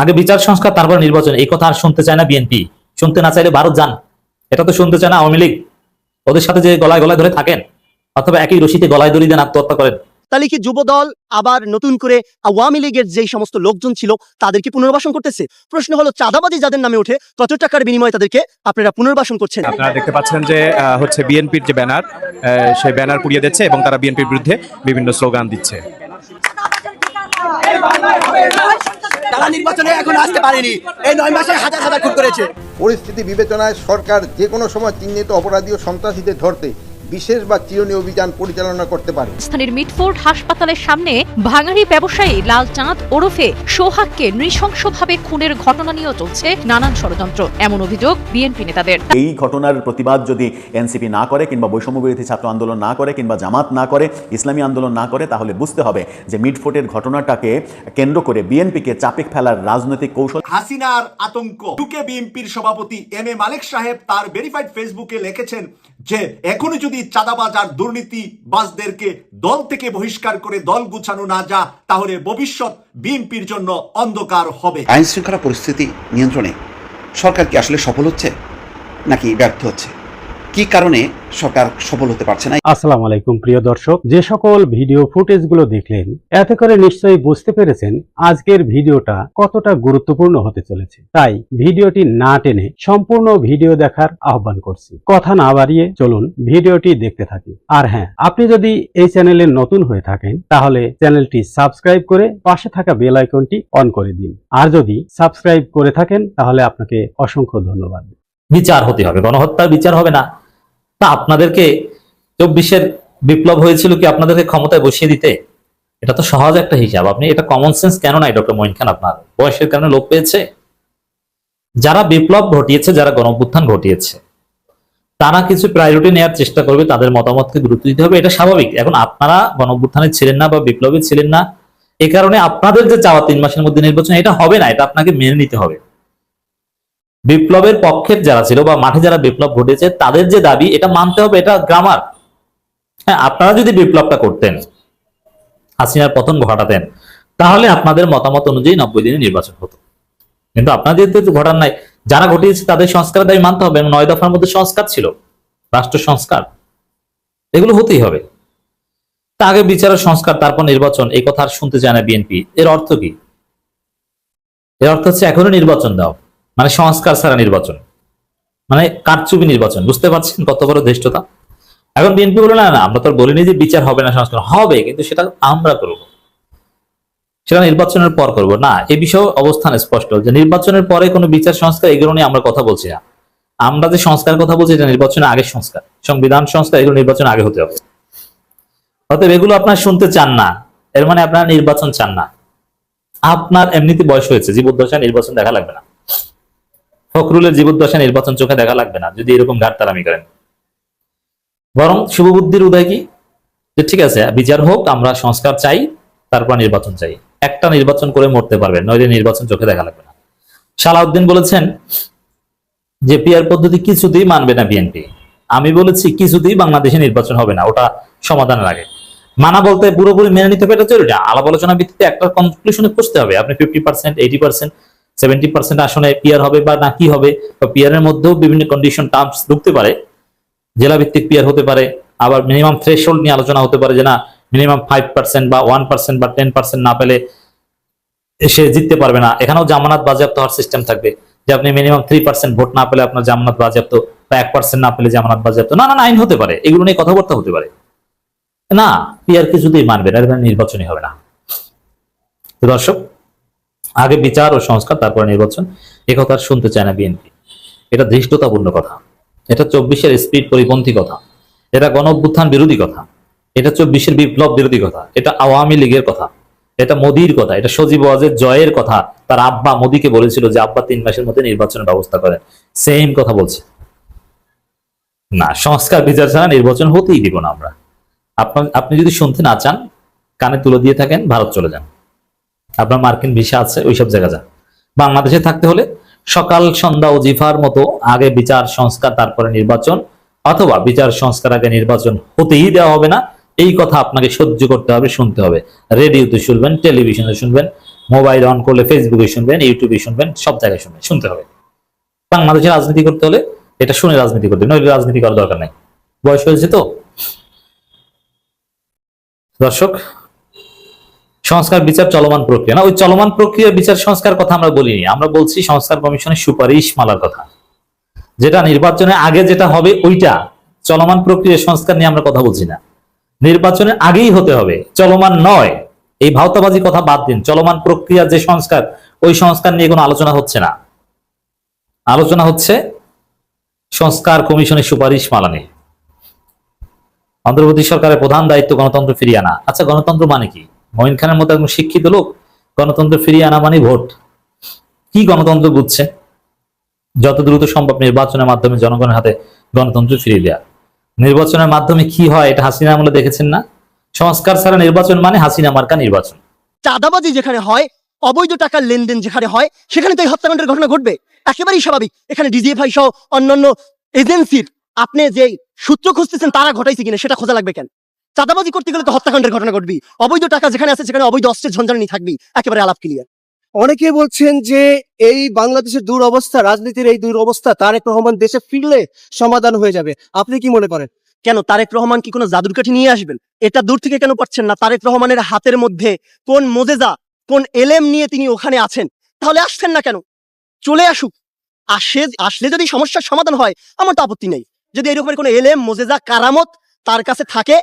আগে বিচার সংস্কার তারপর নির্বাচন। এই কথা আর শুনতে চায় না বিএনপি। শুনতে না চাইলে ভারত যান। এটা তো শুনতে চায় না আওয়ামী লীগ। ওদের সাথে যে গলায় গলায় ধরে থাকেন অথবা একই রশিতে গলায় দড়ি দেন আত্মহত্যা করেন। তাহলে কি যুবদল আবার নতুন করে আওয়ামী লীগের যেই সমস্ত লোকজন ছিল তাদেরকে পুনর্বাসন করতেছে? প্রশ্ন হলো চাঁদাবাজি যাদের নামে ওঠে কত টাকার বিনিময়ে তাদেরকে আপনারা পুনর্বাসন করছেন? আপনারা দেখতে পাচ্ছেন যে আহ, হচ্ছে বিএনপির যে ব্যানার আহ, সেই ব্যানার পুড়িয়ে দিচ্ছে এবং তারা বিএনপির বিরুদ্ধে বিভিন্ন স্লোগান দিচ্ছে। তারা নির্বাচনে এখন আসতে পারেনি। এই নয় মাসে হাজার হাজার খুন করেছে। পরিস্থিতি বিবেচনায় সরকার যে কোনো সময় চিহ্নিত অপরাধী ও সন্ত্রাসীদের ধরতে বিশেষ বা চিরনীয় অভিযান পরিচালনা করতে পারে। স্থানীয় মিটফোর্ড হাসপাতালের সামনে ভাঙাড়ি ব্যবসায়ী লাল চাঁদ ওরফে সোহাগকে নৃশংসভাবে খুনের ঘটনা নিয়েও চলছে নানান ষড়যন্ত্র। এমন অভিযোগ বিএনপি নেতাদের। এই ঘটনার প্রতিবাদ যদি এনসিপি না করে কিংবা বৈষম্য বিরোধী ছাত্র আন্দোলন না করে কিংবা জামাত না করে ইসলামী আন্দোলন না করে তাহলে বুঝতে হবে যে মিডফোর্টের ঘটনাটাকে কেন্দ্র করে বিএনপিকে চাপে ফেলার রাজনৈতিক কৌশল হাসিনার আতঙ্ক। টুকে বিএনপির সভাপতি এম এ মালিক সাহেব তার ভেরিফাইড ফেসবুকে লিখেছেন যে এখনও যদি চাঁদাবাজ আর দুর্নীতিবাজদেরকে দল থেকে বহিষ্কার করে দল গুছানো না যা, তাহলে ভবিষ্যৎ বিএনপির জন্য অন্ধকার হবে। আইন শৃঙ্খলা পরিস্থিতি নিয়ন্ত্রণে সরকার কি আসলে সফল হচ্ছে? নাকি ব্যর্থ হচ্ছে? কি কারণে সরকার সফল হতে পারছে না? আসসালামু আলাইকুম, প্রিয় দর্শক। যে সকল ভিডিও ফুটেজগুলো দেখলেন, এতে করে নিশ্চয়ই বুঝতে পেরেছেন আজকের ভিডিওটা কতটা গুরুত্বপূর্ণ হতে চলেছে। তাই ভিডিওটি না টেনে সম্পূর্ণ ভিডিও দেখার আহ্বান করছি। কথা না বাড়িয়ে চলুন ভিডিওটি দেখতে থাকি। আর হ্যাঁ আপনি যদি এই চ্যানেলে নতুন হয়ে থাকেন, তাহলে চ্যানেলটি সাবস্ক্রাইব করে পাশে থাকা বেল আইকনটি অন করে দিন। আর যদি সাবস্ক্রাইব করে থাকেন, তাহলে আপনাকে অসংখ্য ধন্যবাদ। বিচার হতে হবে, গণহত্যার বিচার হবে না। তা আপনাদেরকে চব্বিশের বিপ্লব হয়েছিল কি আপনাদেরকে ক্ষমতায় বসিয়ে দিতে? এটা তো সহজ একটা হিসাব। আপনি এটা কমন সেন্স কেন নাই, ডক্টর মঈন খান আপনার? বয়সের কারণে লোক পেয়েছে? যারা বিপ্লব ঘটিয়েছে, যারা গণঅভ্যুত্থান ঘটিয়েছে, তারা কিছু প্রায়োরিটি নেওয়ার চেষ্টা করবে, তাদের মতামতকে গুরুত্ব দিতে হবে, এটা স্বাভাবিক। এখন আপনারা গণঅভ্যুত্থানে ছিলেন না বা বিপ্লবে ছিলেন না, এ কারণে আপনাদের যে চাওয়া তিন মাসের মধ্যে নির্বাচন, এটা হবে না, এটা আপনাকে মেনে নিতে হবে। বিপ্লবের পক্ষের যারা ছিল বা মাঠে যারা বিপ্লব ঘটেছে, তাদের যে দাবি, এটা মানতে হবে, এটা গ্রামার হ্যাঁ আপনারা যদি বিপ্লবটা করতেন, হাসিনার পতন ঘটাতেন, তাহলে আপনাদের মতামত অনুযায়ী নব্বই দিনে নির্বাচন হতো। কিন্তু যেহেতু ঘটান নাই, যারা ঘটিয়েছে তাদের সংস্কারের দাবি মানতে হবে নয় দফার মধ্যে সংস্কার ছিল, রাষ্ট্র সংস্কার। এগুলো হতেই হবে। তা আগে বিচারের সংস্কার, তারপর নির্বাচন, এই কথা আর শুনতে চায় না বিএনপি। এর অর্থ কি? এর অর্থ হচ্ছে এখনও নির্বাচন দাও। মানে সংস্কার ছাড়া নির্বাচন। মানে কারচুপি নির্বাচন, বুঝতে পারছেন কত বড় ধৃষ্টতা? এখন বিএনপি বলে, না না, আমরা তো বলিনি যে বিচার হবে না, সংস্কার হবে, কিন্তু সেটা আমরা করব। সেটা নির্বাচনের পর করব। না, এ বিষয়ে অবস্থান স্পষ্ট যে নির্বাচনের পরে কোনো বিচার, সংস্কার, এগুলো নিয়ে আমরা কথা বলছি না। আমরা যে সংস্কার কথা বলছি, এটা নির্বাচনের আগে সংস্কার। সংবিধান সংস্কার, এগুলো নির্বাচন আগে হতে হবে। অতএব এগুলো আপনার শুনতে চান না। এর মানে আপনারা নির্বাচন চান না। আপনার এমনিতে বয়স হয়েছে, জীবদ্দশায় নির্বাচন দেখা লাগবে না। ফখরুলের জীবদ্দশায় নির্বাচন চোখে দেখা লাগবে না, যদি এরকম ঘাটতারামি করেন। বরং শুভবুদ্ধির উদয় কি? যে ঠিক আছে, বিচার হোক, আমরা সংস্কার চাই, তারপর নির্বাচন চাই। একটা নির্বাচন করে মরতে পারবেন, নইলে নির্বাচন চোখে দেখা লাগবে না। সালাউদ্দিন বলেছেন যে পিয়ার পদ্ধতি কিছুতেই মানবে না বিএনপি। আমি বলেছি কিছুতেই বাংলাদেশে নির্বাচন হবে না, ওটা সমাধানের আগে। মানা বলতে পুরোপুরি মেনে নিতে পারে জরুরি। আলাপ আলোচনা ভিত্তিতে একটা কনক্লুশনে পৌঁছতে হবে। আপনি fifty percent eighty percent seventy percent আসনে পিয়ার হবে বা না কি হবে বা পিয়ারের মধ্যেও বিভিন্ন কন্ডিশন টার্মস ঢুকতে পারে। জেলা ভিত্তিক পিয়ার হতে পারে, আবার মিনিমাম থ্রেশহোল্ড নিয়ে আলোচনা হতে পারে যে না মিনিমাম ফাইভ পার্সেন্ট বা ওয়ান পার্সেন্ট বা টেন পার্সেন্ট না পেলে সে জিততে পারবে না। এখানেও জামানত বাজেয়াপ্ত হওয়ার সিস্টেম থাকবে যে আপনি মিনিমাম থ্রি পার্সেন্ট ভোট না পেলে আপনার জামানত বাজেয়াপ্ত বা এক পার্সেন্ট না পেলে জামানত বাজেয়াপ্ত। না না আইন হতে পারে, এগুলো নিয়ে কথাবার্তা হতে পারে। না পিয়ার কিছুতেই মানবে না নির্বাচনই হবে না। দর্শক আগে বিচার ও সংস্কার, তারপর নির্বাচন এ কথা শুনতে চায় না বিএনপি। এটা ধৃষ্টতাপূর্ণ কথা। এটা চব্বিশের স্পিড পরিপন্থী কথা। এটা গণ অভ্যুত্থান বিরোধী কথা। এটা চব্বিশের বিপ্লব বিরোধী কথা। এটা আওয়ামী লীগের কথা। এটা মোদির কথা। এটা সজীব ওয়াজের জয়ের কথা। তার আব্বা মোদিকে বলেছিল যে আব্বা তিন মাসের মধ্যে নির্বাচনের ব্যবস্থা করেন। সেম কথা বলছে। না, সংস্কার বিচার ছাড়া নির্বাচন হতেই দিব না আমরা। আপনি যদি শুনতে না চান, কানে তুলে দিয়ে থাকেন, ভারত চলে যান। আপনার মার্কিন ভিসা আছে, ওইসব জায়গা যান বাংলাদেশে থাকতে হলে সকাল, সন্ধ্যা ও জিফার মতো আগে বিচার সংস্কার, তারপরে নির্বাচন, অথবা বিচার সংস্কার আগে নির্বাচন হতেই দেওয়া হবে না। এই কথা আপনাকে সহ্য করতে হবে, শুনতে হবে। রেডিওতে শুনবেন, টেলিভিশনে শুনবেন, মোবাইল অন করলে ফেসবুকে শুনবেন, ইউটিউবে শুনবেন, সব জায়গায় শুনবেন, শুনতে হবে। বাংলাদেশে রাজনীতি করতে হলে এটা শুনে রাজনীতি করতে নইলে রাজনীতি করার দরকার নাই। বয়স হয়েছে তো? দর্শক সংস্কার বিচার চলমান প্রক্রিয়া। না, ওই চলমান প্রক্রিয়া বিচার সংস্কার কথা আমরা বলিনি। আমরা বলছি সংস্কার কমিশনের সুপারিশ মালার কথা। যেটা নির্বাচনের আগে যেটা হবে, ওইটা চলমান প্রক্রিয়া সংস্কার নিয়ে আমরা কথা বলছি না। নির্বাচনের আগেই হতে হবে। চলমান নয়। এই ভাওতাবাজি কথা বাদ দিন। চলমান প্রক্রিয়া যে সংস্কার, ওই সংস্কার নিয়ে কোনো আলোচনা হচ্ছে না। আলোচনা হচ্ছে সংস্কার কমিশনের সুপারিশ মালা নিয়ে। অন্তর্বর্তী সরকারের প্রধান দায়িত্ব গণতন্ত্র ফিরিয়ে আনা। আচ্ছা গণতন্ত্র মানে কি? মঈন খানের মতো একজন শিক্ষিত লোক গণতন্ত্র ফিরিয়ে আনা মানে ভোট। কি গণতন্ত্র বুঝছে? যত দ্রুত সম্ভব নির্বাচনের মাধ্যমে জনগণের হাতে গণতন্ত্র ফিরিয়ে দেওয়া নির্বাচনের মাধ্যমে কি হয় এটা হাসিনা আমলে দেখেছেন না? সংস্কার ছাড়া নির্বাচন মানে হাসিনা মার্কা নির্বাচন। চাঁদাবাজি যেখানে হয়, অবৈধ টাকার লেনদেন যেখানে হয়, সেখানে তো এই হত্যাকাণ্ডের ঘটনা ঘটবে। একেবারেই স্বাভাবিক। এখানে ডিজিএফআই সহ অন্যান্য এজেন্সির আপনি যে সূত্র খুঁজতেছেন, তারা ঘটাইছে কিনা সেটা খোঁজা লাগবে কেন? চাঁদাবাজি করতে গেলে তো হত্যাকাণ্ডের ঘটনা ঘটবি অবৈধ টাকা যেখানে আছে সেখানে অবৈধ অস্ত্রের ঝঞ্ঝানি থাকবি একেবারে আলাপ ক্লিয়ার অনেকে বলছেন যে এই বাংলাদেশের দুরবস্থা রাজনীতির এই দুরবস্থা তারেক রহমান দেশে ফিরলে সমাধান হয়ে যাবে। আপনি কি মনে করেন? কেন তারেক রহমান কি কোনো জাদুর কাঠি নিয়ে আসবেন? এটা দূর থেকে কেন পাচ্ছেন না? তারেক রহমানের হাতের মধ্যে কোন মোজেজা কোন এলেম নিয়ে তিনি ওখানে আছেন? তাহলে আসছেন না কেন? চলে আসুক। আসে আসলে যদি সমস্যার সমাধান হয় আমার তো আপত্তি নেই। যদি এরকমের কোনো এলেম মোজেজা কারামত তার কাছে থাকে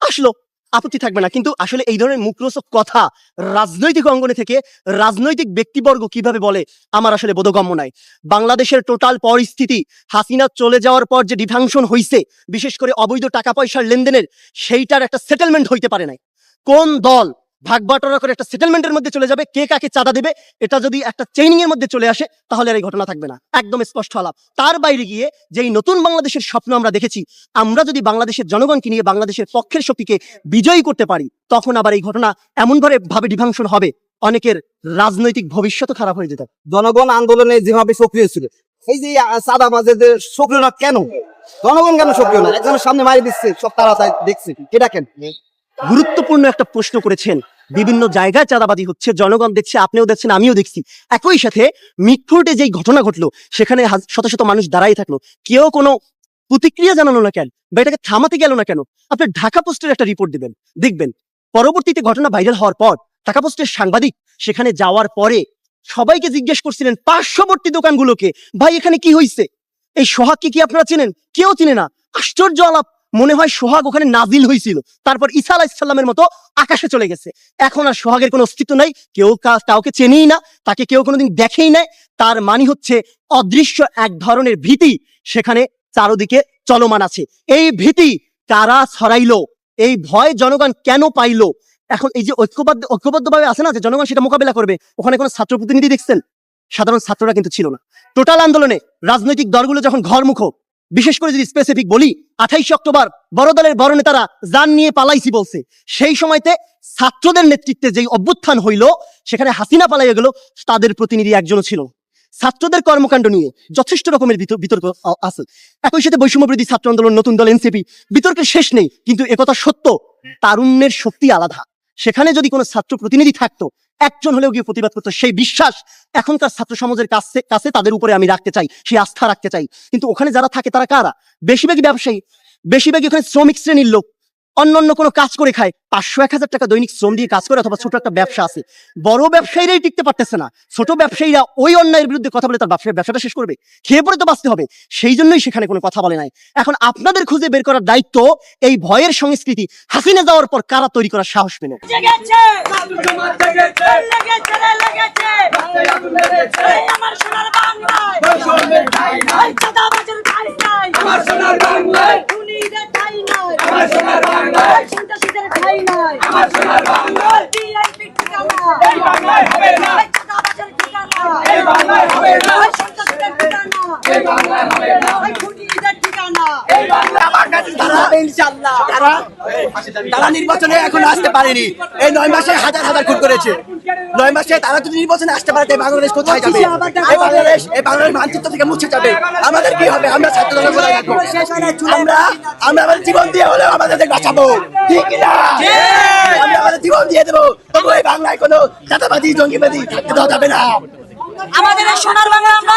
আসলো, আপত্তি থাকবে না। কিন্তু আসলে এই ধরনের মুখরোচক কথা রাজনৈতিক অঙ্গনে থেকে রাজনৈতিক ব্যক্তিবর্গ কীভাবে বলে, আমার আসলে বোধগম্য নাই। বাংলাদেশের টোটাল পরিস্থিতি, হাসিনা চলে যাওয়ার পর যে ডিভাংশন হইছে, বিশেষ করে অবৈধ টাকা পয়সার লেনদেনের, সেইটার একটা সেটেলমেন্ট হইতে পারে নাই। কোন দল ভাগ বাটোয়ারা করে একটা সেটেলমেন্টের মধ্যে চলে যাবে। কে কাকে চাঁদা দেবে, এটা যদি একটা চেইনিং এর মধ্যে চলে আসে, তাহলে আর এই ঘটনা থাকবে না। একদম স্পষ্ট আলাপ। তার বাইরে গিয়ে যেই নতুন বাংলাদেশের স্বপ্ন আমরা দেখেছি, আমরা যদি বাংলাদেশের জনগণকে নিয়ে বাংলাদেশের পক্ষের শক্তিকে বিজয়ী করতে পারি, তখন আবার এই ঘটনা এমন ভাবে ডিফাংশন হবে। অনেকের রাজনৈতিক ভবিষ্যৎ খারাপ হয়ে যেতে। জনগণ আন্দোলনে যেভাবে সক্রিয় ছিল, এই যে সাদা মাঝে সক্রিয় না কেন? জনগণ কেন সক্রিয় না? একজনের সামনে মারি দিচ্ছে, সব তারা দেখছে। এটা কেন? গুরুত্বপূর্ণ একটা প্রশ্ন করেছেন। বিভিন্ন জায়গায় চাঁদাবাজি হচ্ছে, জনগণ দেখছে, আপনিও দেখছেন, আমিও দেখছি। একই সাথে মিটফোর্টে যেই ঘটনা ঘটলো, সেখানে শত শত মানুষ দাঁড়াই থাকল। কেউ কোনো প্রতিক্রিয়া জানালো না কেন? বা এটাকে থামাতে গেল না কেন? আপনি ঢাকা পোস্টের একটা রিপোর্ট দিবেন। দেখবেন, পরবর্তীতে ঘটনা ভাইরাল হওয়ার পর ঢাকা পোস্টের সাংবাদিক সেখানে যাওয়ার পরে সবাইকে জিজ্ঞেস করছিলেন, পার্শ্ববর্তী দোকানগুলোকে, ভাই, এখানে কি হয়েছে এই সোহাগকে কি আপনারা চেনেন? কেউ চিনে না। আশ্চর্য আলাপ। মনে হয় সোহাগ ওখানে নাজিল হয়েছিল তারপর ঈসা আলাইসাল্লামের মতো আকাশে চলে গেছে। এখন আর সোহাগের কোনো অস্তিত্ব নাই, কেউ কাউকে চেনেই না, তাকে কেউ কোনোদিন দেখেই নাই। তার মানে হচ্ছে অদৃশ্য এক ধরনের ভীতি সেখানে চারোদিকে চলমান আছে। এই ভীতি কারা ছড়াইলো? এই ভয় জনগণ কেন পাইলো? এখন এই যে ঐক্যবদ্ধ ঐক্যবদ্ধভাবে আছে না যে জনগণ সেটা মোকাবেলা করবে, ওখানে কোনো ছাত্র প্রতিনিধি দেখছেন? সাধারণ ছাত্ররা কিন্তু ছিল না। টোটাল আন্দোলনে রাজনৈতিক দলগুলো যখন ঘরমুখ বিশেষ করে যদি স্পেসিফিক বলি, আঠাইশে অক্টোবর বড় দলের বড় নেতারা যান নিয়ে পালাইছি বলছে। সেই সময়তে ছাত্রদের নেতৃত্বে যেই অভ্যুত্থান হইল, সেখানে হাসিনা পালাইয়া গেল, তাদের প্রতিনিধি একজনও ছিল ছাত্রদের কর্মকাণ্ড নিয়ে যথেষ্ট রকমের বিতর্ক আছে। একই সাথে বৈষম্যবিরোধী ছাত্র আন্দোলন, নতুন দল এনসিপি বিতর্কের শেষ নেই, কিন্তু একথা সত্য, তারুণ্যের শক্তি আলাদা। সেখানে যদি কোনো ছাত্র প্রতিনিধি থাকতো একজন হলেও গিয়ে প্রতিবাদ করতো। সেই বিশ্বাস এখনকার ছাত্র সমাজের কাছে কাছে তাদের উপরে আমি রাখতে চাই সেই আস্থা রাখতে চাই। কিন্তু ওখানে যারা থাকে তারা কারা? বেশিরভাগই ব্যবসায়ী। বেশিরভাগই ওখানে শ্রমিক শ্রেণির লোক। অন্য অন্য কোনো কাজ করে খায়। পাঁচশো এক হাজার টাকা দৈনিক শ্রম দিয়ে কাজ করে অথবা ছোট একটা ব্যবসা আছে। বড় ব্যবসায়ীরাই টিকতে পারতেছে না। ছোট ব্যবসায়ীরা ওই অন্যায়ের বিরুদ্ধে কথা বলে তার ব্যবসায় ব্যবসাটা শেষ করবে। খেয়ে পরে তো বাঁচতে হবে। সেই জন্যই সেখানে কোনো কথা বলে নাই। এখন আপনাদের খুঁজে বের করার দায়িত্ব এই ভয়ের সংস্কৃতি হাসিনা যাওয়ার পর কারা তৈরি করার সাহস পেল? আমার সোনার বাংলায় এই চাঁদাবাজের ঠাঁই নাই আমার সোনার বাংলায় খুনিদের ঠাঁই নাই আমার সোনার বাংলায় সন্ত্রাসীদের ঠাঁই নাই আমার সোনার বাংলায় বিএনপির ঠিকানা এই বাংলায় হবে না এই চাঁদাবাজের ঠিকানা এই বাংলায় হবে না এই সন্ত্রাসীদের ঠিকানা এই বাংলায় হবে না এই খুনিদের ঠিকানা এই বাংলায় আমার কাছে তারা তারা তারা নির্বাচনে এখন আসতে পারেনি। এই নয় মাসে হাজার হাজার খুন করেছে। নয় মাসে তারা যদি নির্বাচনে আসতে পারে তাই বাংলাদেশ কোথায় যাবে? এই বাংলাদেশ এই বাংলাদেশ মানচিত্র থেকে মুছে যাবে। আমাদের কি হবে? আমরা ছাত্র দলের কোথায় থাকব আমরা আমরা আমাদের জীবন দিয়ে হলেও আমাদের বাঁচাবো। ঠিক না? আমরা আমাদের জীবন দিয়ে দেবো। তবু এই বাংলায় কোনো চাঁদাবাদী জঙ্গিবাদী থাকতে দেওয়া যাবে না। আমাদের এই সোনার বাংলা আমরা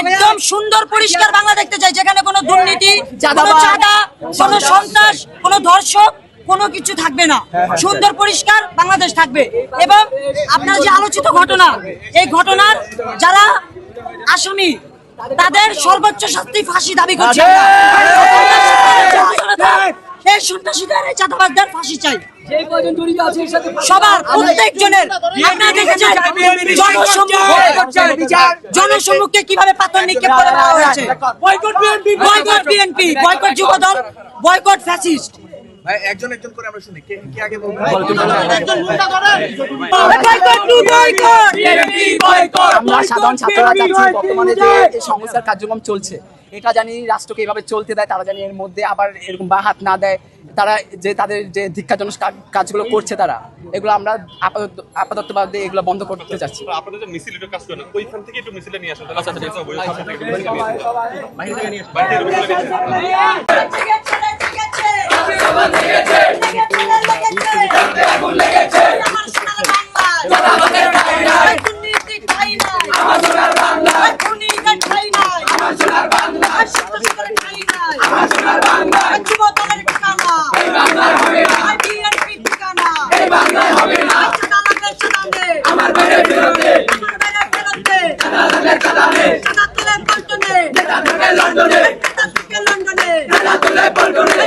একদম সুন্দর পরিষ্কার বাংলা দেখতে চাই যেখানে কোনো দুর্নীতি কোনো চাঁদা কোনো সন্ত্রাস কোনো ধর্ষক কোনো কিছু থাকবে না। সুন্দর পরিষ্কার বাংলাদেশ থাকবে। এবং আপনার যে আলোচিত ঘটনা এই ঘটনার যারা আসামি তাদের সর্বোচ্চ শাস্তি ফাঁসি দাবি করছে। এই সন্ত্রাসীদের এই চাঁদাবাজদের ফাঁসি চাই। সবার প্রত্যেকজনের আপনারা দেখেছেন জনসম্মুখে কীভাবে পাথর নিক্ষেপ করে boycott BNP. Boycott BNP boycott Jubodal boycott fascist. আমরা সাধারণ ছাত্ররা চাচ্ছি বর্তমানে যে এই সংস্কার কার্যক্রম চলছে এটা জানি রাষ্ট্রকে এভাবে চলতে দেয় তারা জানি এর মধ্যে আবার এরকম বা হাত না দেয় তারা যে তাদের যে ধিক্ষাজনক কাজগুলো করছে তারা এগুলো আমরা আপাতত আপাততভাবে এগুলো বন্ধ করতে চাচ্ছি। আপনাদের যে মিছিল কাজ করে না। ওইখান থেকে একটু মিছিলে নিয়ে আসেন। আমার সোনার বাংলা দুর্নীতি ঠাই নাই আমার সোনার বাংলা দুর্নীতির ঠাই নাই। আমার সোনার বাংলা সন্ত্রাসীদের ঠাই নাই। আমার সোনার বাংলা যুবদলের ঠিকানা এই বাংলায় হবে না। বিএনপি ঠিকানা এই বাংলায় হবে না। চাঁদাবাজের চাঁদানে আমার বেড়ে বিরোধে আমার বেড়ে বিরোধে চাঁদাবাজের চাঁদানে। চাঁদা তুলে পল্টনে। চাঁদা থেকে লন্ডনে। চাঁদা থেকে লন্ডনে চাঁদা তুলে পল্টনে। চাঁদা তুলে